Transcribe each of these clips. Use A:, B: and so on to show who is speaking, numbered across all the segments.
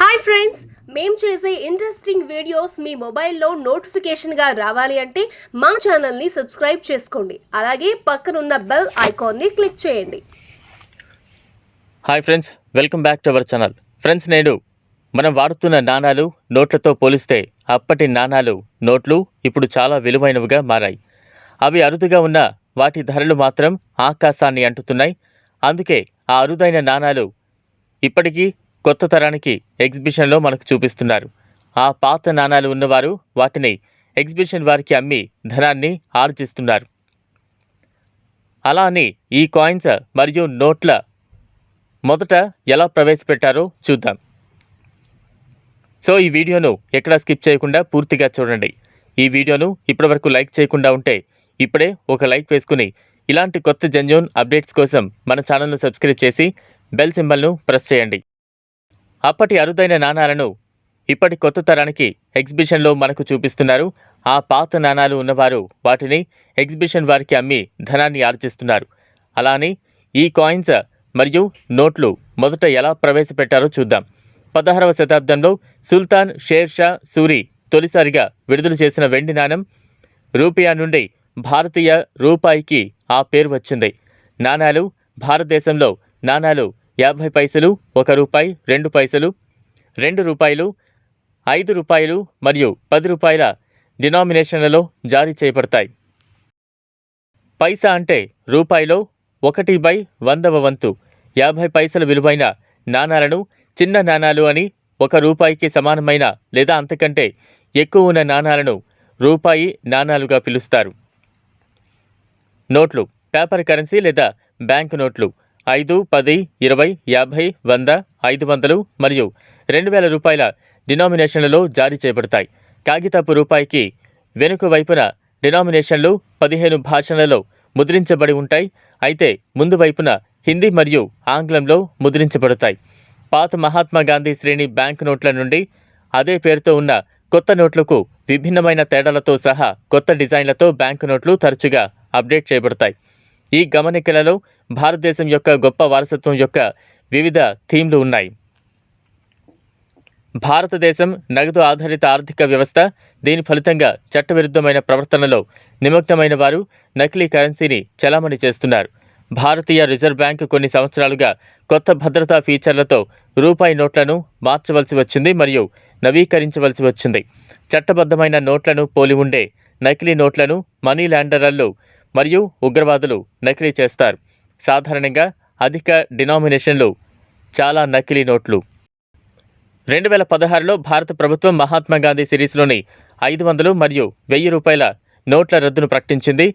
A: Hi friends మేము చేసే interesting videos మీ మొబైల్లో నోటిఫికేషన్గా రావాలి అంటే మా ఛానల్ని సబ్స్క్రైబ్ చేసుకోండి. అలాగే పక్కనున్న బెల్ ఐకాన్ని క్లిక్ చేయండి.
B: Hi friends welcome back to our channel friends నేడు మనం వాడుతున్న నాణాలు నోట్లతో పోలిస్తే అప్పటి నాణాలు నోట్లు ఇప్పుడు చాలా విలువైనవిగా మారాయి. అవి అరుదుగా ఉన్న వాటి ధరలు మాత్రం ఆకాశాన్ని అంటుతున్నాయి. అందుకే ఆ అరుదైన నాణాలు ఇప్పటికీ కొత్త తరానికి ఎగ్జిబిషన్లో మనకు చూపిస్తున్నారు. ఆ పాత నాణాలు ఉన్నవారు వాటిని ఎగ్జిబిషన్ వారికి అమ్మి ధనాన్ని ఆర్జిస్తున్నారు. అలా అని ఈ కాయిన్స్ మరియు నోట్ల మొదట ఎలా ప్రవేశపెట్టారో చూద్దాం. సో ఈ వీడియోను ఎక్కడ స్కిప్ చేయకుండా పూర్తిగా చూడండి. ఈ వీడియోను ఇప్పటివరకు లైక్ చేయకుండా ఉంటే ఇప్పుడే ఒక లైక్ వేసుకుని ఇలాంటి కొత్త జంజోన్ అప్డేట్స్ కోసం మన ఛానల్ను సబ్స్క్రైబ్ చేసి బెల్ సింబల్ను ప్రెస్ చేయండి. అప్పటి అరుదైన నాణాలను ఇప్పటి కొత్త తరానికి ఎగ్జిబిషన్లో మనకు చూపిస్తున్నారు. ఆ పాత నాణాలు ఉన్నవారు వాటిని ఎగ్జిబిషన్ వారికి అమ్మి ధనాన్ని ఆర్జిస్తున్నారు. అలానే ఈ కాయిన్స్ మరియు నోట్లు మొదట ఎలా ప్రవేశపెట్టారో చూద్దాం. పదహారవ శతాబ్దంలో సుల్తాన్ షేర్ షా సూరి తొలిసారిగా విడుదల చేసిన వెండి నాణం రూపియా నుండి భారతీయ రూపాయికి ఆ పేరు వచ్చింది. నాణాలు భారతదేశంలో నాణాలు యాభై పైసలు ఒక రూపాయి రెండు పైసలు రెండు రూపాయలు ఐదు రూపాయలు మరియు పది రూపాయల డినామినేషన్లలో జారీ చేయబడతాయి. పైసా అంటే రూపాయిలో ఒకటి బై వందవ వంతు. యాభై పైసల విలువైన నాణాలను చిన్న నాణాలు అని ఒక రూపాయికి సమానమైన లేదా అంతకంటే ఎక్కువ ఉన్న నాణాలను రూపాయి నాణాలుగా పిలుస్తారు. నోట్లు పేపర్ కరెన్సీ లేదా బ్యాంకు నోట్లు. ఐదు పది ఇరవై యాభై వంద ఐదు వందలు మరియు రెండు వేల రూపాయల డినామినేషన్లలో జారీ చేయబడతాయి. కాగితపు రూపాయికి వెనుక వైపున డినామినేషన్లు పదిహేను భాషలలో ముద్రించబడి ఉంటాయి. అయితే ముందు వైపున హిందీ మరియు ఆంగ్లంలో ముద్రించబడతాయి. పాత మహాత్మా గాంధీ శ్రేణి బ్యాంక్ నోట్ల నుండి అదే పేరుతో ఉన్న కొత్త నోట్లకు విభిన్నమైన తేడాలతో సహా కొత్త డిజైన్లతో బ్యాంకు నోట్లు తరచుగా అప్డేట్ చేయబడతాయి. ఈ గమనికలలో భారతదేశం యొక్క గొప్ప వారసత్వం యొక్క వివిధ థీమ్లు ఉన్నాయి. భారతదేశం నగదు ఆధారిత ఆర్థిక వ్యవస్థ దీని ఫలితంగా చట్టవిరుద్ధమైన ప్రవర్తనలో నిమగ్నమైన వారు నకిలీ కరెన్సీని చలామణి చేస్తున్నారు. భారతీయ రిజర్వ్ బ్యాంకు కొన్ని సంవత్సరాలుగా కొత్త భద్రతా ఫీచర్లతో రూపాయి నోట్లను మార్చవలసి వచ్చింది మరియు నవీకరించవలసి వచ్చింది. చట్టబద్ధమైన నోట్లను పోలి ఉండే నకిలీ నోట్లను మనీ ల్యాండరర్లు మరియు ఉగ్రవాదులు నకిలీ చేస్తారు. సాధారణంగా అధిక డినామినేషన్లు చాలా నకిలీ నోట్లు. రెండు వేల పదహారులో భారత ప్రభుత్వం మహాత్మాగాంధీ సిరీస్లోని ఐదు వందలు మరియు వెయ్యి రూపాయల నోట్ల రద్దును ప్రకటించింది.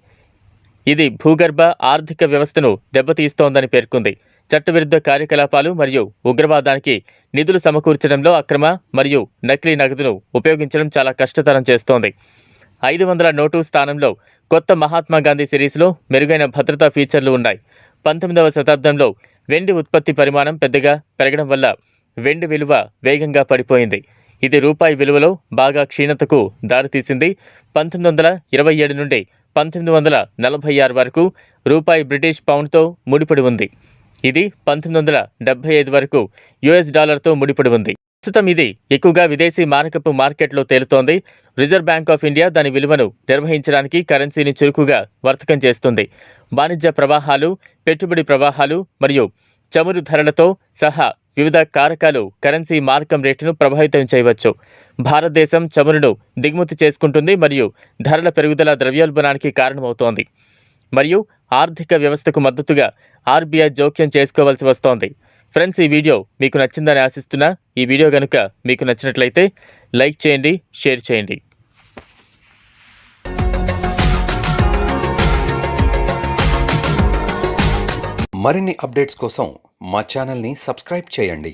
B: ఇది భూగర్భ ఆర్థిక వ్యవస్థను దెబ్బతీస్తోందని పేర్కొంది. చట్టవిరుద్ధ కార్యకలాపాలు మరియు ఉగ్రవాదానికి నిధులు సమకూర్చడంలో అక్రమ మరియు నకిలీ నగదును ఉపయోగించడం చాలా కష్టతరం చేస్తోంది. ఐదు వందల నోటు స్థానంలో కొత్త మహాత్మా గాంధీ సిరీస్లో మెరుగైన భద్రతా ఫీచర్లు ఉన్నాయి. పంతొమ్మిదవ శతాబ్దంలో వెండి ఉత్పత్తి పరిమాణం పెద్దగా పెరగడం వల్ల వెండి విలువ వేగంగా పడిపోయింది. ఇది రూపాయి విలువలో బాగా క్షీణతకు దారితీసింది. పంతొమ్మిది వందల ఇరవై ఏడు నుండి పంతొమ్మిది వందల నలభై ఆరు వరకు రూపాయి బ్రిటిష్ పౌండ్తో ముడిపడి ఉంది. ఇది పంతొమ్మిది వందల డెబ్బై ఐదు వరకు యుఎస్ డాలర్తో ముడిపడి ఉంది. ప్రస్తుతం ఇది ఎక్కువగా విదేశీ మారకపు మార్కెట్లో తేలుతోంది. రిజర్వ్ బ్యాంక్ ఆఫ్ ఇండియా దాని విలువను నిర్వహించడానికి కరెన్సీని చురుకుగా వర్తకం చేస్తుంది. వాణిజ్య ప్రవాహాలు పెట్టుబడి ప్రవాహాలు మరియు చమురు ధరలతో సహా వివిధ కారకాలు కరెన్సీ మార్కం రేటును ప్రభావితం చేయవచ్చు. భారతదేశం చమురును దిగుమతి చేసుకుంటుంది మరియు ధరల పెరుగుదల ద్రవ్యోల్బణానికి కారణమవుతోంది. మరియు ఆర్థిక వ్యవస్థకు మద్దతుగా ఆర్బీఐ జోక్యం చేసుకోవాల్సి వస్తోంది. ఫ్రెండ్స్ ఈ వీడియో మీకు నచ్చిందని ఆశిస్తున్నా. ఈ వీడియో కనుక మీకు నచ్చినట్లయితే లైక్ చేయండి షేర్ చేయండి.
C: మరిన్ని అప్డేట్స్ కోసం మా ఛానల్ని సబ్స్క్రైబ్ చేయండి.